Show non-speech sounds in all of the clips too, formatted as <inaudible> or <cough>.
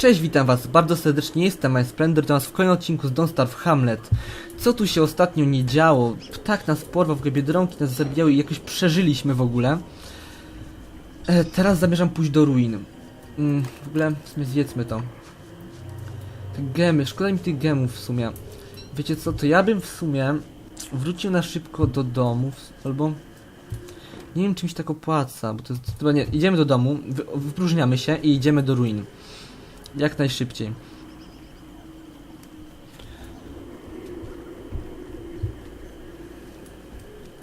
Cześć, witam was bardzo serdecznie, jestem My Splendor, do nas w kolejnym odcinku z Don't Starve Hamlet. Co tu się ostatnio nie działo? Ptak nas porwał, w ogóle biedronki nas zabijały i jakoś przeżyliśmy w ogóle. E, teraz zamierzam pójść do ruin. Mm, w ogóle, w sumie zjedzmy to. Te gemy, szkoda mi tych gemów w sumie. Wiecie co, to ja bym w sumie wrócił na szybko do domu, albo... Nie wiem, czy mi się tak opłaca, bo to jest... Chyba nie, idziemy do domu, wy, wypróżniamy się i idziemy do ruin. Jak najszybciej.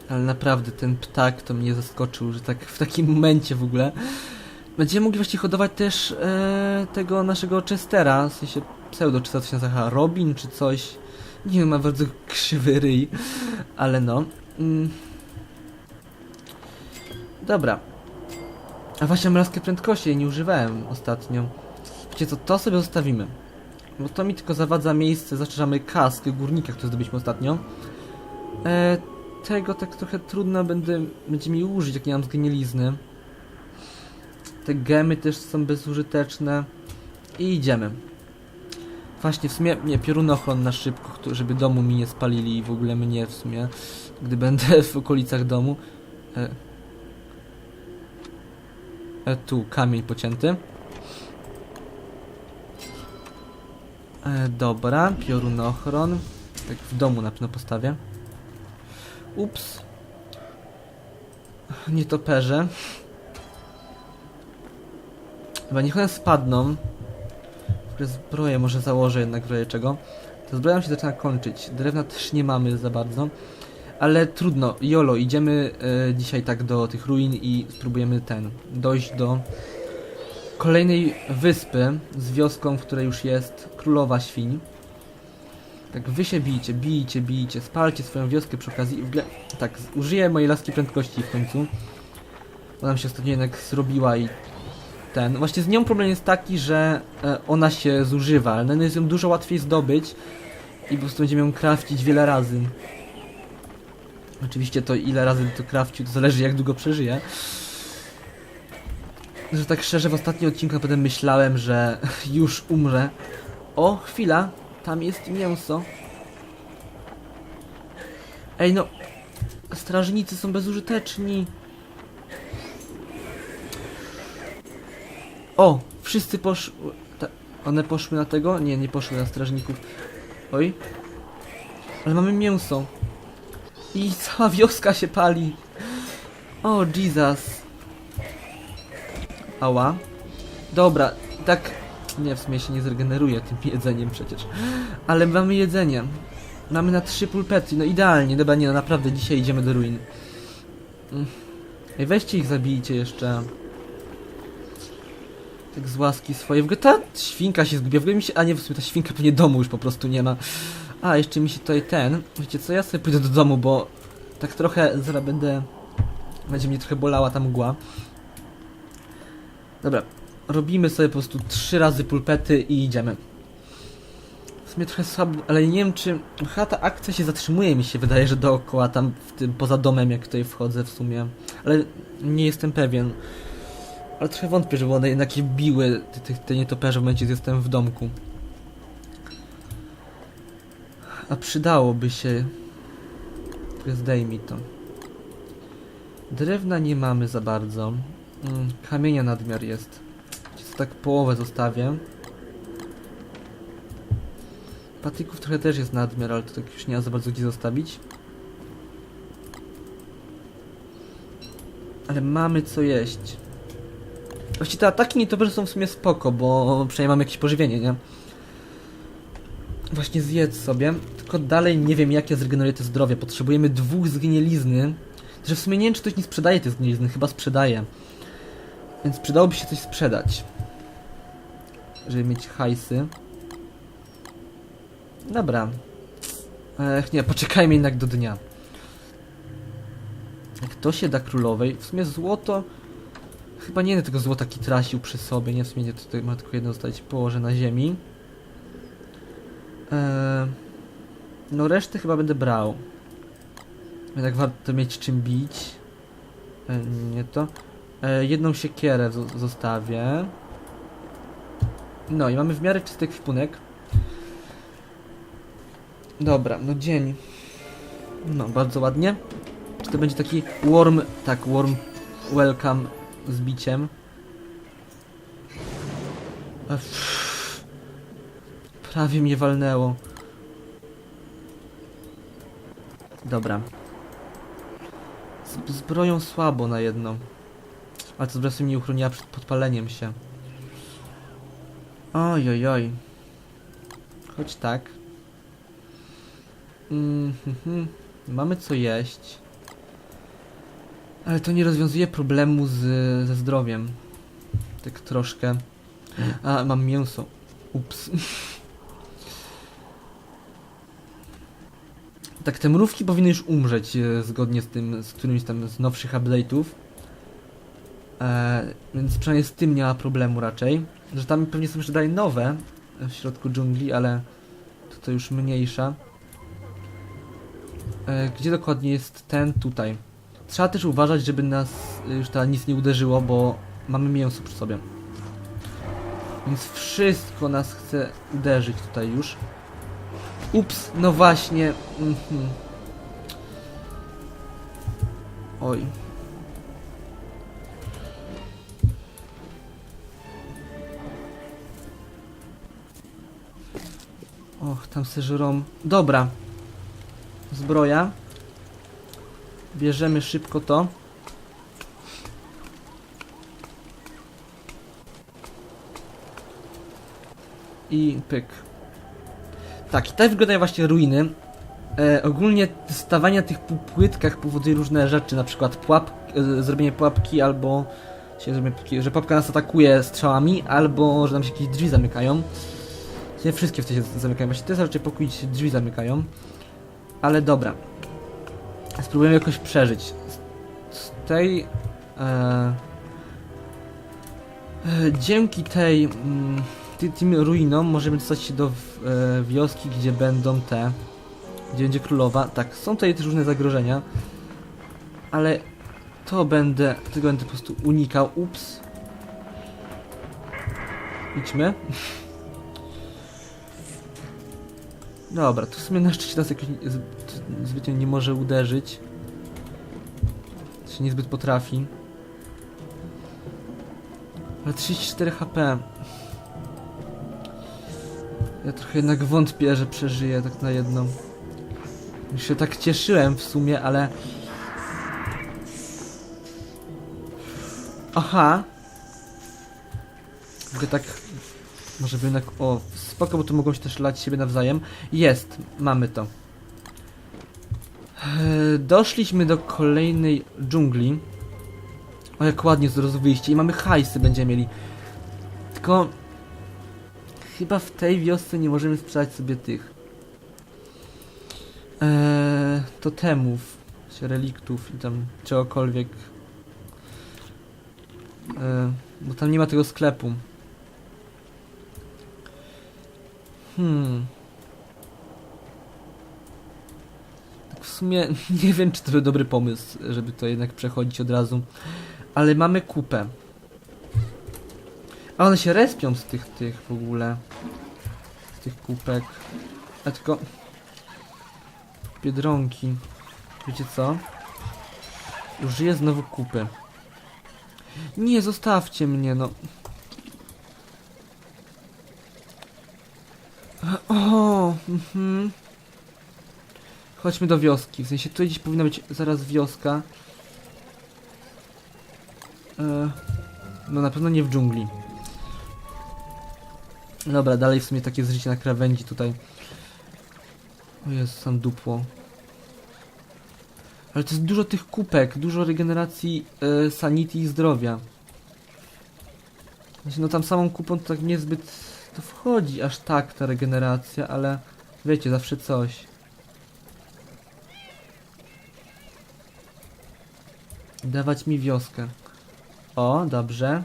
Ale naprawdę ten ptak to mnie zaskoczył, że tak w takim momencie w ogóle. Będziemy mogli właściwie hodować też e, tego naszego Chestera, w sensie pseudo, czy to się nazywa, Robin czy coś. Nie wiem, ma bardzo krzywy ryj, ale no. Mm. Dobra. A właśnie mam laskę prędkości, jej nie używałem ostatnio. Wiecie co, to sobie zostawimy. Bo to mi tylko zawadza miejsce, zaczynamy kask górnika, który zdobyliśmy ostatnio. E, tego tak trochę trudno będę, będzie mi użyć, jak nie mam zgnielizny. Te gemy też są bezużyteczne. I idziemy. Właśnie, w sumie, nie, piorunochron na szybko, żeby domu mi nie spalili i w ogóle mnie w sumie, gdy będę w okolicach domu. E, e, tu, kamień pocięty. E, dobra, piorunochron. Tak w domu na pewno postawię. Ups. Nietoperze. Chyba niech one spadną. Zbroję może założę jednak w razie czego. Ta zbroja się zaczyna kończyć. Drewna też nie mamy za bardzo. Ale trudno. Jolo, idziemy e, dzisiaj tak do tych ruin i spróbujemy ten, dojść do kolejnej wyspy z wioską, w której już jest królowa świń. Tak, wy się bijcie, bijcie, bijcie, spalcie swoją wioskę przy okazji. Tak, użyję mojej laski prędkości w końcu. Bo nam się ostatnio jednak zrobiła i ten. Właśnie z nią problem jest taki, że e, ona się zużywa, ale no jest ją dużo łatwiej zdobyć i po prostu będziemy ją craftić wiele razy. Oczywiście to ile razy to crafciu, to zależy jak długo przeżyję. Że tak szczerze w ostatnim odcinku naprawdę myślałem, że już umrę. O, chwila, tam jest mięso. Ej no, strażnicy są bezużyteczni. O, wszyscy poszły. One poszły na tego? Nie, nie poszły na strażników. Oj. Ale mamy mięso. I cała wioska się pali. O, Jesus. Ała. Dobra, tak. Nie, w sumie się nie zregeneruje tym jedzeniem przecież. Ale mamy jedzenie. Mamy na trzy pulpety, no idealnie. Dobra, nie, no naprawdę dzisiaj idziemy do ruin. Mm. Ej, weźcie ich, zabijcie jeszcze. Tak z łaski swojej. W ogóle ta świnka się zgubiła. W ogóle mi się... A nie, w sumie ta świnka pewnie domu już po prostu nie ma. A, jeszcze mi się tutaj ten... Wiecie co, ja sobie pójdę do domu, bo... Tak trochę zaraz będę... Będzie mnie trochę bolała ta mgła. Dobra, robimy sobie po prostu trzy razy pulpety i idziemy. W sumie trochę słabo, ale nie wiem czy... Chyba ta akcja się zatrzymuje, mi się wydaje, że dookoła tam, w tym, poza domem, jak tutaj wchodzę w sumie. Ale nie jestem pewien. Ale trochę wątpię, żeby one jednak je biły, te, te, te nietoperze w momencie, gdy jestem w domku. A przydałoby się... Zdejmij to. Drewna nie mamy za bardzo. Mm, kamienia nadmiar jest. Więc tak połowę zostawię. Patyków trochę też jest nadmiar, ale to tak już nie za bardzo gdzie zostawić. Ale mamy co jeść. Właściwie te ataki nietoperze są w sumie spoko, bo przynajmniej mamy jakieś pożywienie, nie? Właśnie zjedz sobie. Tylko dalej nie wiem jak ja zregeneruję to zdrowie. Potrzebujemy dwóch zgnielizny. Że w sumie nie wiem czy ktoś nie sprzedaje tych zgnilizny, chyba sprzedaje. Więc przydałoby się coś sprzedać. Żeby mieć hajsy. Dobra. Ech, nie, poczekajmy jednak do dnia. Jak to się da królowej, w sumie złoto... Chyba nie będę tego złota kitrasił przy sobie, nie, w sumie nie, tutaj ma tylko jedno zostać, położę na ziemi. Eee, no resztę chyba będę brał. Jednak warto mieć czym bić. E, nie to. E, jedną siekierę zo- zostawię. No i mamy w miarę czysty ekwipunek. Dobra, no dzień. No, bardzo ładnie. Czy to będzie taki warm, tak, warm welcome z biciem. Ech, Prawie mnie walnęło. Dobra. Z zbroją słabo na jedną. Ale to sobie mnie uchroniła przed podpaleniem się. Oj, oj, oj. Choć tak. Mm, mhm. Mamy co jeść. Ale to nie rozwiązuje problemu z, ze zdrowiem. Tak troszkę. A, mam mięso. Ups. <laughs> Tak, te mrówki powinny już umrzeć e, zgodnie z tym, z którymś tam z nowszych update'ów. E, więc przynajmniej z tym nie ma problemu raczej. Że tam pewnie są jeszcze dalej nowe w środku dżungli, ale to, to już mniejsza. E, gdzie dokładnie jest ten tutaj? Trzeba też uważać, żeby nas e, już ta nic nie uderzyło, bo mamy mięso przy sobie. Więc wszystko nas chce uderzyć tutaj już. Ups, no właśnie. Mhm. Oj. Och, tam se żrą. Dobra. Zbroja. Bierzemy szybko to. I pyk. Tak, i tak wyglądają właśnie ruiny. E, ogólnie stawanie na tych płytkach powoduje różne rzeczy, na przykład pułap, e, zrobienie pułapki albo się że pułapka nas atakuje strzałami, albo że nam się jakieś drzwi zamykają. Nie wszystkie w tej się zamykają, właśnie jest raczej pokój, się drzwi zamykają. Ale dobra. Spróbujemy jakoś przeżyć. Z, tej... E, e, dzięki tej... Mm, ty, tym ruinom możemy dostać się do e, wioski, gdzie będą te... Gdzie będzie królowa. Tak, są tutaj też różne zagrożenia. Ale to będę... Tego będę po prostu unikał. Ups. Idźmy. <laughs> Dobra, to w sumie na szczęście nas jakoś zbytnio nie może uderzyć. Się niezbyt potrafi. Ale 34 HP. Ja trochę jednak wątpię, że przeżyję tak na jedną. Już się tak cieszyłem w sumie, ale... Aha. Mogę tak... Może by jednak... O, spoko, bo tu mogą się też lać siebie nawzajem. Jest, mamy to. Eee, Doszliśmy do kolejnej dżungli. O, jak ładnie zrozumieliście. wyjście. I mamy hajsy będziemy mieli. Tylko... Chyba w tej wiosce nie możemy sprzedać sobie tych... Eee, totemów. Czy reliktów i tam czegokolwiek. Eee, bo tam nie ma tego sklepu. Hmm. Tak w sumie <laughs> nie wiem, czy to był dobry pomysł, żeby to jednak przechodzić od razu. Ale mamy kupę. A one się respią z tych, tych w ogóle. Z tych kupek. A tylko... Biedronki. Wiecie co? Użyję znowu kupy. Nie, zostawcie mnie, no. O, mhm. Chodźmy do wioski. W sensie tutaj gdzieś powinna być zaraz wioska. E, no na pewno nie w dżungli. Dobra, dalej w sumie takie jest życie na krawędzi tutaj. O jest sam dupło. Ale to jest dużo tych kupek, dużo regeneracji e, sanity i zdrowia. Znaczy, no tam samą kupą to tak niezbyt to wchodzi aż tak ta regeneracja, ale wiecie, zawsze coś. Dawać mi wioskę. O, dobrze.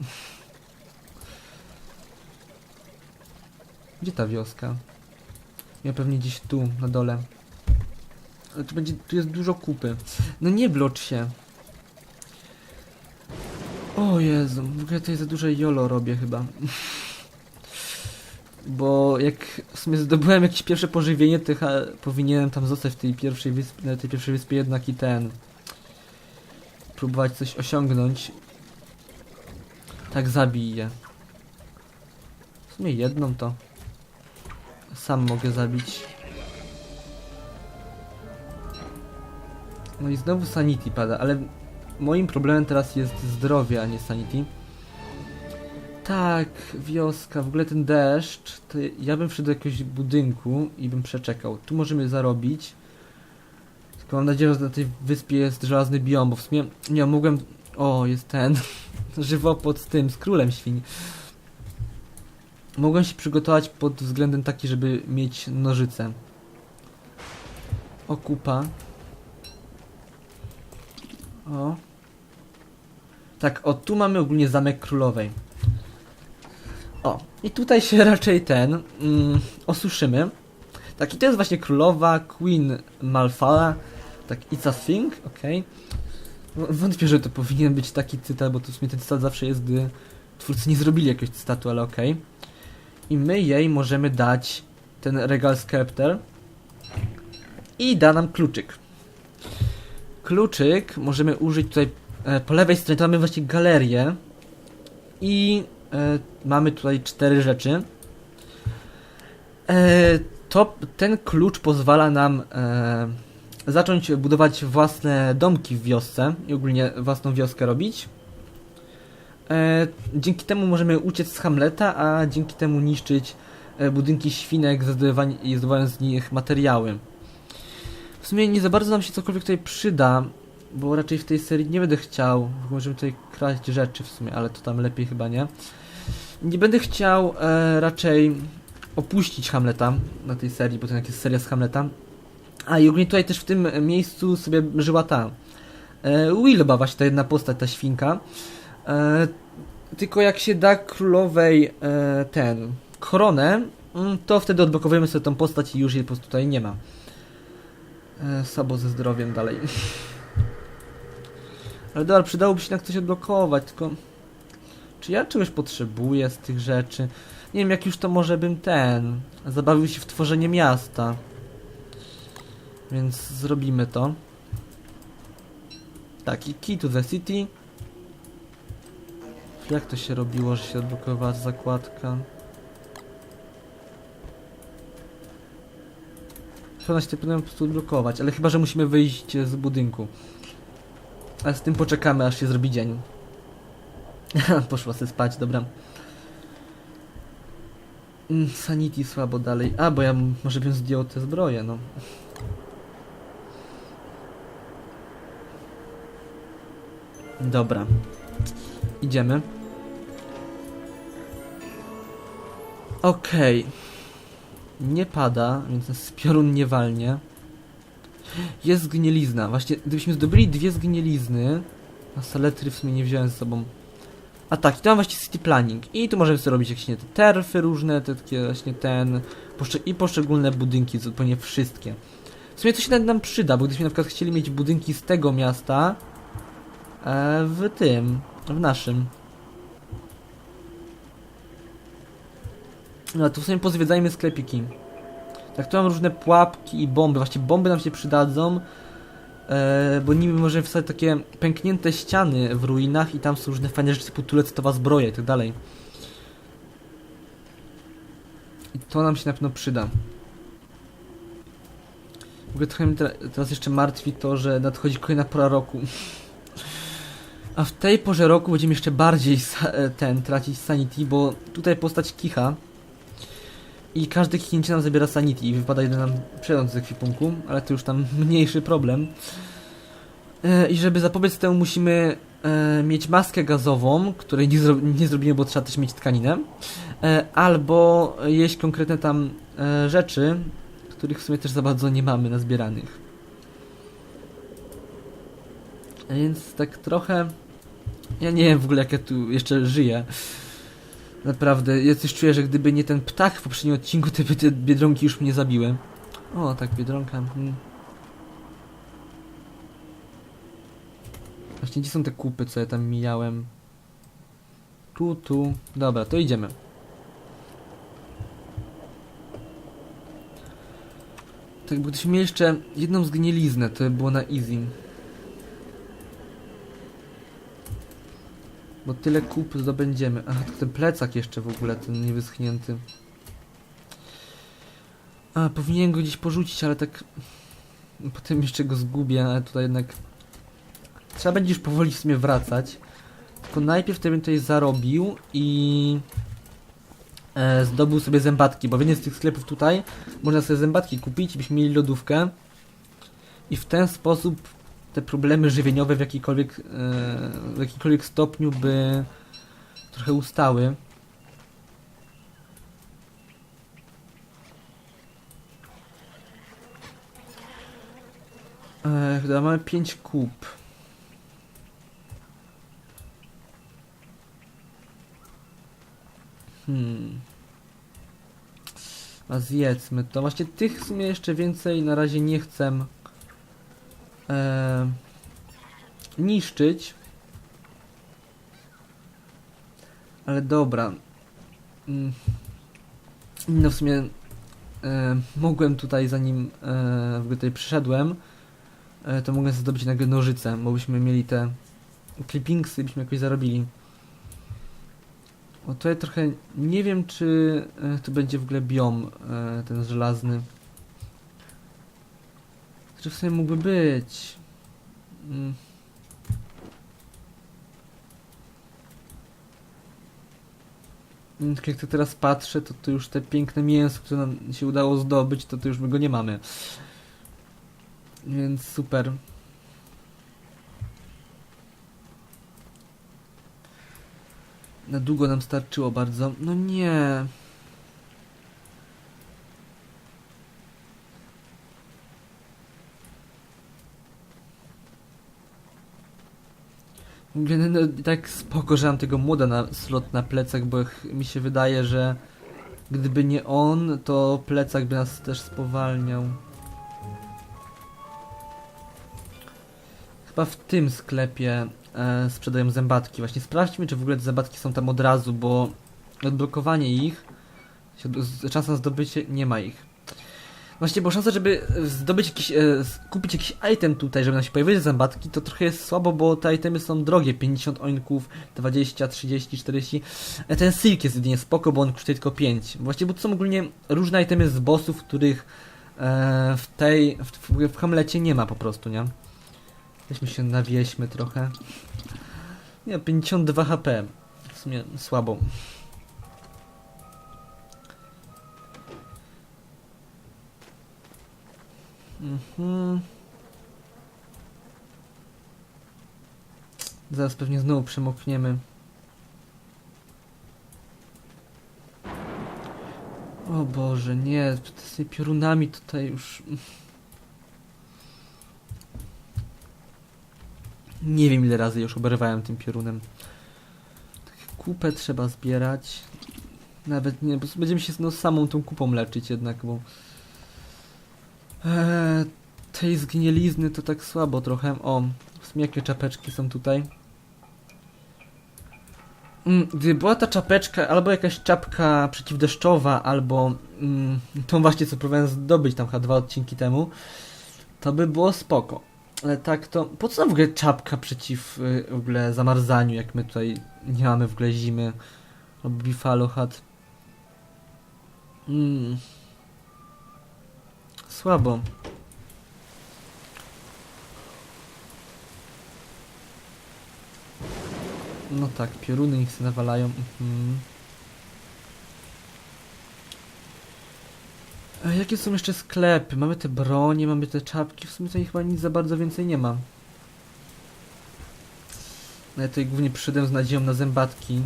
<laughs> Gdzie ta wioska? Ja pewnie gdzieś tu, na dole. Ale tu będzie, tu jest dużo kupy. No nie blocz się. O Jezu, w ogóle tutaj za duże jolo robię chyba. Bo jak w sumie zdobyłem jakieś pierwsze pożywienie, to powinienem tam zostać w tej pierwszej wyspie, na tej pierwszej wyspie jednak i ten... Próbować coś osiągnąć. Tak zabiję. W sumie jedną to... Sam mogę zabić. No i znowu sanity pada, ale moim problemem teraz jest zdrowie, a nie sanity. Tak, wioska, w ogóle ten deszcz, to ja bym wszedł do jakiegoś budynku i bym przeczekał. Tu możemy zarobić. Tylko mam nadzieję, że na tej wyspie jest żelazny biom, bo w sumie, nie mogłem... O, jest ten, <laughs> żywopłot z tym, z królem świń. Mogłem się przygotować pod względem taki, żeby mieć nożyce. Okupa. O. Tak, o tu mamy ogólnie zamek królowej. O, i tutaj się <laughs> raczej ten mm, osuszymy. Tak, i to jest właśnie królowa, Queen Malfala. Tak, it's a thing, okej. W- Wątpię, że to powinien być taki cytat, bo to w sumie ten cytat zawsze jest, gdy twórcy nie zrobili jakiegoś cytatu, ale okej. I my jej możemy dać ten regal scepter i da nam kluczyk. Kluczyk możemy użyć tutaj po lewej stronie, to mamy właśnie galerię i e, mamy tutaj cztery rzeczy. E, to, ten klucz pozwala nam e, zacząć budować własne domki w wiosce i ogólnie własną wioskę robić. E, dzięki temu możemy uciec z Hamleta, a dzięki temu niszczyć e, budynki świnek zdobywając z nich materiały. W sumie nie za bardzo nam się cokolwiek tutaj przyda, bo raczej w tej serii nie będę chciał. Możemy tutaj kraść rzeczy w sumie, ale to tam lepiej chyba nie. Nie będę chciał e, raczej opuścić Hamleta na tej serii, bo to jest seria z Hamleta. A i ogólnie tutaj też w tym miejscu sobie żyła ta e, Wilba, właśnie ta jedna postać, ta świnka. E, tylko jak się da królowej e, ten koronę, mm, to wtedy odblokowujemy sobie tą postać i już jej po prostu tutaj nie ma. E, słabo ze zdrowiem dalej. <laughs> Ale dobra, przydałoby się na coś odblokować, tylko... Czy ja czegoś potrzebuję z tych rzeczy? Nie wiem, jak już to może bym ten... Zabawił się w tworzenie miasta. Więc zrobimy to. Tak, i key to the city. Jak to się robiło, że się odblokowała zakładka? Chyba się po prostu odblokować, ale chyba, że musimy wyjść z budynku. Ale z tym poczekamy, aż się zrobi dzień. <laughs> Poszła sobie spać, dobra. Mm, Sanity słabo dalej. A, bo ja może bym zdjął te zbroje, no. Dobra. Idziemy. Okej. Nie pada, więc nas piorun nie walnie. Jest zgnilizna. Właśnie, gdybyśmy zdobyli dwie zgnilizny, a saletry w sumie nie wziąłem z sobą. A tak, i tu mam właśnie city planning. I tu możemy sobie robić jakieś nie, te terfy różne, te takie właśnie ten... I poszczególne budynki, zupełnie wszystkie. W sumie to się nawet nam przyda, bo gdybyśmy na przykład chcieli mieć budynki z tego miasta, e, w tym, w naszym. No to w sumie pozwiedzajmy sklepiki. Tak, tu mam różne pułapki i bomby. Właśnie bomby nam się przydadzą, e, bo niby możemy wstawić takie pęknięte ściany w ruinach i tam są różne fajne rzeczy typu tuletowa zbroja i tak dalej. I to nam się na pewno przyda. W ogóle trochę mnie te- teraz jeszcze martwi to, że nadchodzi kolejna pora roku. A w tej porze roku będziemy jeszcze bardziej e, ten tracić sanity, bo tutaj postać kicha. I każde kichnięcie nam zabiera sanity i wypada jeden nam przedmiot z ekwipunku, ale to już tam <laughs> mniejszy problem. E, I żeby zapobiec temu musimy e, mieć maskę gazową, której nie, zro nie zrobimy, bo trzeba też mieć tkaninę. E, albo jeść konkretne tam rzeczy, których w sumie też za bardzo nie mamy nazbieranych. A Więc tak trochę... Ja nie wiem w ogóle jak ja tu jeszcze żyję. Naprawdę, ja coś czuję, że gdyby nie ten ptak w poprzednim odcinku, to by te biedronki już mnie zabiły. O, tak, biedronka. Hmm. Właśnie, gdzie są te kupy, co ja tam mijałem? Tu, tu. Dobra, to idziemy. Tak, bo gdybyśmy mieli jeszcze jedną zgniliznę, to by było na easy. Bo tyle kup zdobędziemy. Aha, ten plecak jeszcze w ogóle, ten niewyschnięty. A, powinien go gdzieś porzucić, ale tak... Potem jeszcze go zgubię, ale tutaj jednak... Trzeba będzie już powoli w sumie wracać. Tylko najpierw to bym tutaj zarobił i... E, zdobył sobie zębatki, bo w jednym z tych sklepów tutaj można sobie zębatki kupić, byśmy mieli lodówkę. I w ten sposób te problemy żywieniowe w jakikolwiek, e, w jakikolwiek stopniu by trochę ustały. E, chyba mamy 5 kup. Hmm. A zjedzmy to. Właśnie tych w sumie jeszcze więcej na razie nie chcę e, niszczyć. Ale dobra. Mm. No w sumie e, mogłem tutaj zanim e, w tutaj przyszedłem, e, to mogłem zdobyć nagle nożyce, bo byśmy mieli te clippingsy, byśmy jakoś zarobili. O tutaj trochę nie wiem czy e, to będzie w ogóle biom e, ten żelazny. Czy w sumie mógłby być? Mm. Jak to teraz patrzę, to, to już te piękne mięso, które nam się udało zdobyć, to, to już my go nie mamy. Więc super. Na długo nam starczyło bardzo. No nie. Ogóle, No, i tak spoko, że mam tego młoda na slot na plecach, bo mi się wydaje, że gdyby nie on, to plecak by nas też spowalniał. Chyba w tym sklepie e, sprzedają zębatki. Właśnie sprawdźmy, czy w ogóle te zębatki są tam od razu, bo odblokowanie ich, szansa na zdobycie, nie ma ich. Właśnie, bo szansa, żeby zdobyć jakiś, e, kupić jakiś item tutaj, żeby nam się pojawiły zębatki, to trochę jest słabo, bo te itemy są drogie, 50 oinków, 20, 30, 40. E, ten silk jest jedynie spoko, bo on kosztuje tylko 5. Właśnie, bo to są ogólnie różne itemy z bossów, których e, w tej, w, w Hamlecie nie ma po prostu, nie? Weźmy się nawieźmy trochę. Nie, 52 HP. W sumie słabo. Mhm. Zaraz pewnie znowu przemokniemy. O Boże, nie, z tymi piorunami tutaj już... Nie wiem ile razy już oberwałem tym piorunem. Kupę trzeba zbierać. Nawet nie, prostu będziemy się no, samą tą kupą leczyć jednak, bo... Eee, tej zgnielizny to tak słabo trochę. O, jakie czapeczki są tutaj. Mm, Gdyby była ta czapeczka, albo jakaś czapka przeciwdeszczowa, albo mm, tą właśnie co próbowałem zdobyć tam chyba dwa odcinki temu, to by było spoko. Ale tak to, po co w ogóle czapka przeciw y, w ogóle zamarzaniu, jak my tutaj nie mamy w ogóle zimy? Albo bifalo hat. Słabo. No tak, pioruny ich się nawalają. Mhm. A jakie są jeszcze sklepy? Mamy te bronie, mamy te czapki. W sumie tutaj chyba nic za bardzo więcej nie ma. No ja tutaj głównie przyszedłem z nadzieją na zębatki.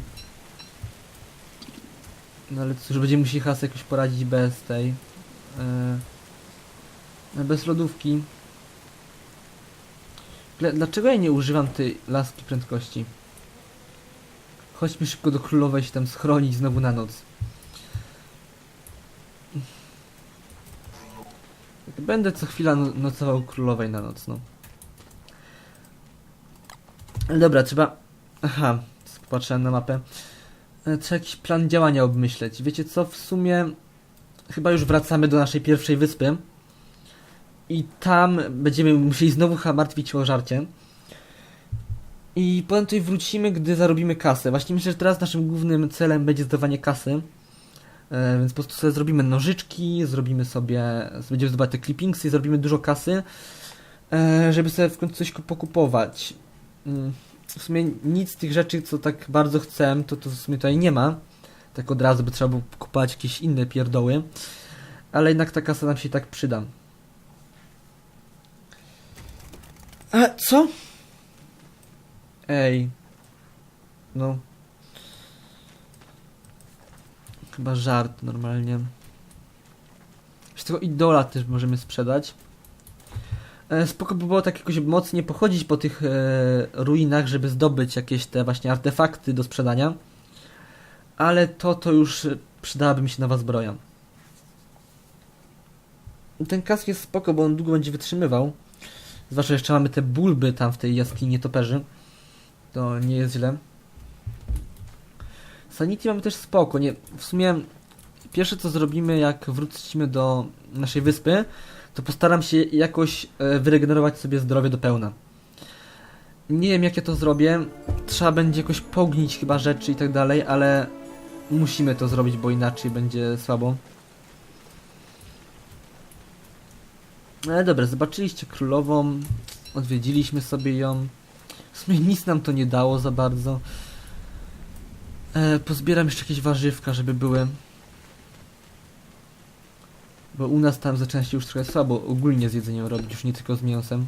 No ale cóż, będziemy musieli sobie jakoś poradzić bez tej. Yy, bez lodówki. Dlaczego ja nie używam tej laski prędkości? Chodźmy szybko do królowej się tam schronić znowu na noc. Będę co chwila no- nocował królowej na noc, no. Dobra, trzeba... Aha, popatrzyłem na mapę. E, Trzeba jakiś plan działania obmyśleć. Wiecie co, w sumie chyba już wracamy do naszej pierwszej wyspy. I tam będziemy musieli znowu chyba martwić się o żarcie. I potem tutaj wrócimy, gdy zarobimy kasę. Właśnie myślę, że teraz naszym głównym celem będzie zdawanie kasy. E, więc po prostu sobie zrobimy nożyczki, zrobimy sobie, będziemy zdobywać te clippingsy, zrobimy dużo kasy, e, żeby sobie w końcu coś ku- pokupować. Mm, W sumie nic z tych rzeczy, co tak bardzo chcę, to, to w sumie tutaj nie ma. Tak od razu by trzeba było kupować jakieś inne pierdoły. Ale jednak ta kasa nam się i tak przyda. A co? Ej. No. Chyba żart normalnie. Z tego idola też możemy sprzedać. E, spoko by było tak jakoś mocniej pochodzić po tych e, ruinach, żeby zdobyć jakieś te właśnie artefakty do sprzedania. Ale to, to już przydałaby mi się nowa zbroja. Ten kask jest spoko, bo on długo będzie wytrzymywał. Zwłaszcza, że jeszcze mamy te bulby tam w tej jaskini nietoperzy. To nie jest źle. Sanity mamy też spoko. Nie, w sumie pierwsze co zrobimy, jak wrócimy do naszej wyspy, to postaram się jakoś e, wyregenerować sobie zdrowie do pełna. Nie wiem jak ja to zrobię. Trzeba będzie jakoś pognić chyba rzeczy i tak dalej, ale musimy to zrobić, bo inaczej będzie słabo. Ale dobra, zobaczyliście królową, odwiedziliśmy sobie ją. W sumie nic nam to nie dało za bardzo. E, pozbieram jeszcze jakieś warzywka, żeby były. Bo u nas tam zaczyna się już trochę słabo ogólnie z jedzeniem robić, już nie tylko z mięsem.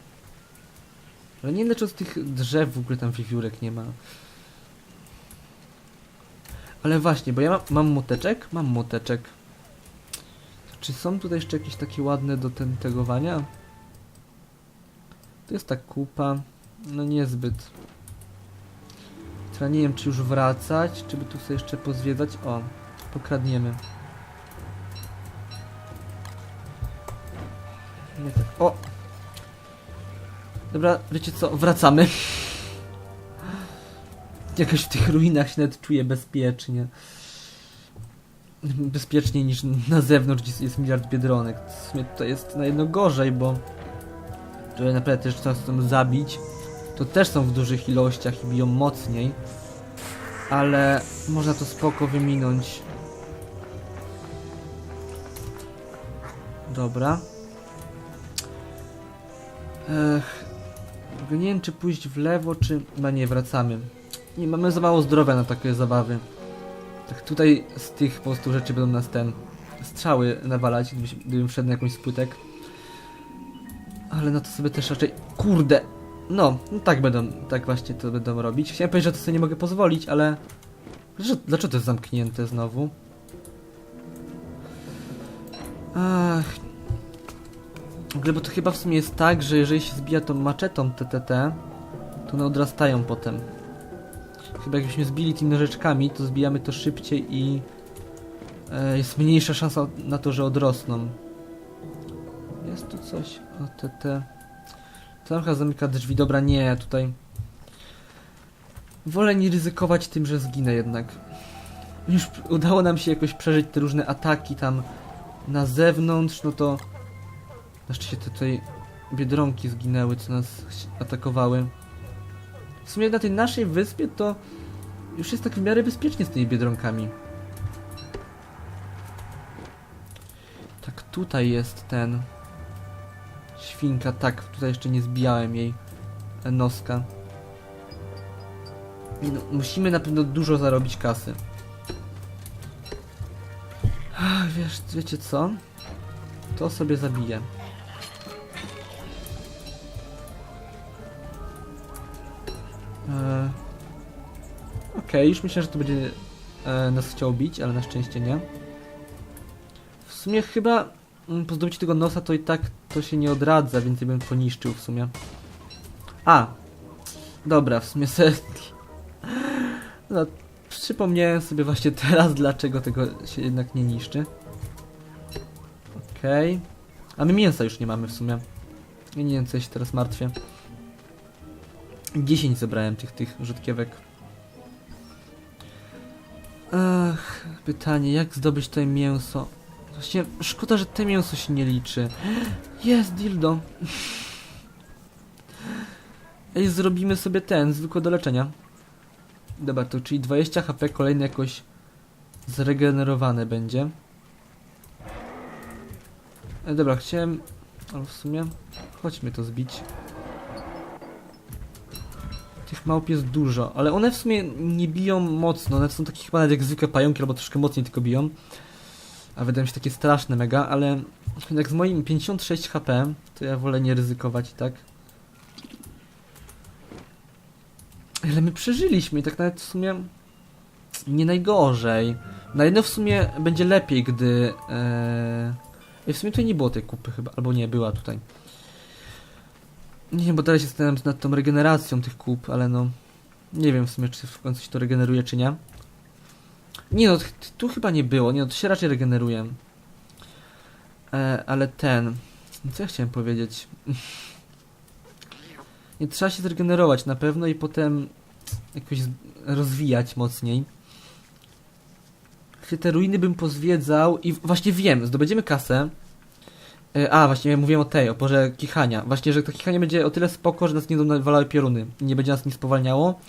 Ale nie wiem z tych drzew w ogóle tam wiewiórek nie ma. Ale właśnie, bo ja mam, mam moteczek? Mam moteczek. Czy są tutaj jeszcze jakieś takie ładne do ten tegowania? To jest ta kupa. No niezbyt. Teraz nie wiem, czy już wracać, czy by tu sobie jeszcze pozwiedzać. O, pokradniemy. Nie tak. O! Dobra, wiecie co? Wracamy. <laughs> Jakoś w tych ruinach się nawet czuję bezpiecznie. Bezpieczniej niż na zewnątrz, gdzie jest miliard biedronek. W sumie to jest na jedno gorzej, bo żeby naprawdę też chcą zabić, to też są w dużych ilościach i biją mocniej. Ale można to spoko wyminąć. Dobra. Ech. Nie wiem, czy pójść w lewo, czy... No nie, wracamy. Nie, mamy za mało zdrowia na takie zabawy. Tak tutaj z tych po prostu rzeczy będą nas ten... Strzały nawalać, gdybyś- gdybym wszedł na jakąś z płytek. Ale no to sobie też raczej... Kurde! No, no tak będą, tak właśnie to będą robić. Chciałem powiedzieć, że to sobie nie mogę pozwolić, ale... Dlaczego, dlaczego to jest zamknięte znowu? Ach... W bo to chyba w sumie jest tak, że jeżeli się zbija tą maczetą TTT, to one odrastają potem. Chyba jakbyśmy zbili tymi nożyczkami, to zbijamy to szybciej i e, jest mniejsza szansa na to, że odrosną. Jest tu coś o TT. Trochę zamyka drzwi. Dobra, nie, tutaj. Wolę nie ryzykować tym, że zginę jednak. Już udało nam się jakoś przeżyć te różne ataki tam na zewnątrz, no to na szczęście tutaj biedronki zginęły, co nas atakowały. W sumie na tej naszej wyspie to już jest tak w miarę bezpiecznie z tymi biedronkami. Tak, tutaj jest ten... Świnka, tak, tutaj jeszcze nie zbijałem jej noska. No, musimy na pewno dużo zarobić kasy. Ach, wiesz, wiecie co? To sobie zabiję. Już myślę, że to będzie e, nas chciał bić, ale na szczęście nie. W sumie chyba mm, po zdobyciu tego nosa to i tak to się nie odradza, więc ja bym poniszczył w sumie. A! Dobra, w sumie se... <laughs> No, przypomniałem sobie właśnie <laughs> teraz, dlaczego tego się jednak nie niszczy. Okej. A my mięsa już nie mamy w sumie. Nie wiem, co ja się teraz martwię. 10 zebrałem tych, tych rzutkiewek. Pytanie, jak zdobyć to mięso? Właśnie, szkoda, że to mięso się nie liczy. Jest dildo. Ej, zrobimy sobie ten, zwykłe do leczenia. Dobra, to czyli 20 HP kolejne jakoś zregenerowane będzie. E, dobra, chciałem... Ale w sumie... Chodźmy to zbić. Tych małp jest dużo, ale one w sumie nie biją mocno. One są takie chyba nawet jak zwykłe pająki, albo troszkę mocniej tylko biją. A wydają się takie straszne mega, ale jak z moim 56 HP, to ja wolę nie ryzykować i tak. Ale my przeżyliśmy i tak nawet w sumie nie najgorzej. Na jedno w sumie będzie lepiej, gdy... I W sumie tutaj nie było tej kupy chyba, albo nie, była tutaj. Nie wiem, bo teraz się zastanawiam nad tą regeneracją tych kup, ale no... Nie wiem w sumie, czy w końcu się to regeneruje, czy nie. Nie no, tu chyba nie było, nie no, to się raczej regeneruje. E, ale ten... Co ja chciałem powiedzieć? <laughs> Nie, trzeba się zregenerować na pewno i potem jakoś rozwijać mocniej. Te ruiny bym pozwiedzał i właśnie wiem, zdobędziemy kasę. E, A, właśnie mówiłem o tej, o porze kichania. Właśnie, że to kichanie będzie o tyle spoko, że nas nie będą nawalały pioruny. Nie będzie nas nic spowalniało.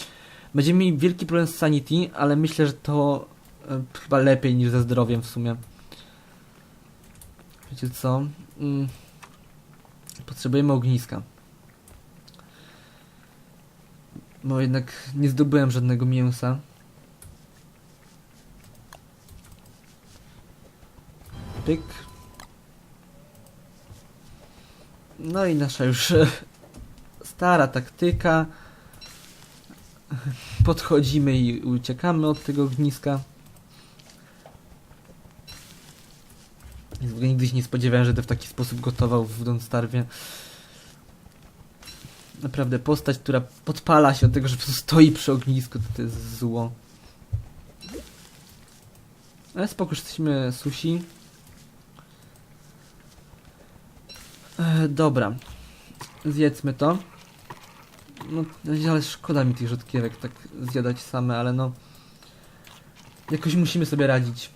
Będziemy mieli wielki problem z sanity, ale myślę, że to e, chyba lepiej niż ze zdrowiem w sumie. Wiecie co? Mm. Potrzebujemy ogniska. Bo jednak nie zdobyłem żadnego mięsa. Pyk. No i nasza już e, stara taktyka. Podchodzimy i uciekamy od tego ogniska. Nigdy się nie spodziewałem, że będę w taki sposób gotował w Don't Starwie. Naprawdę postać, która podpala się od tego, że po prostu stoi przy ognisku, to, to jest zło. Ale spoko, jesteśmy susi. E, dobra. Zjedzmy to. No, ale szkoda mi tych rzodkiewek tak zjadać same, ale no... Jakoś musimy sobie radzić.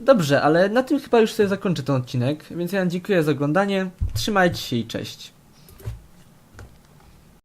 Dobrze, ale na tym chyba już sobie zakończę ten odcinek, więc ja dziękuję za oglądanie. Trzymajcie się i cześć.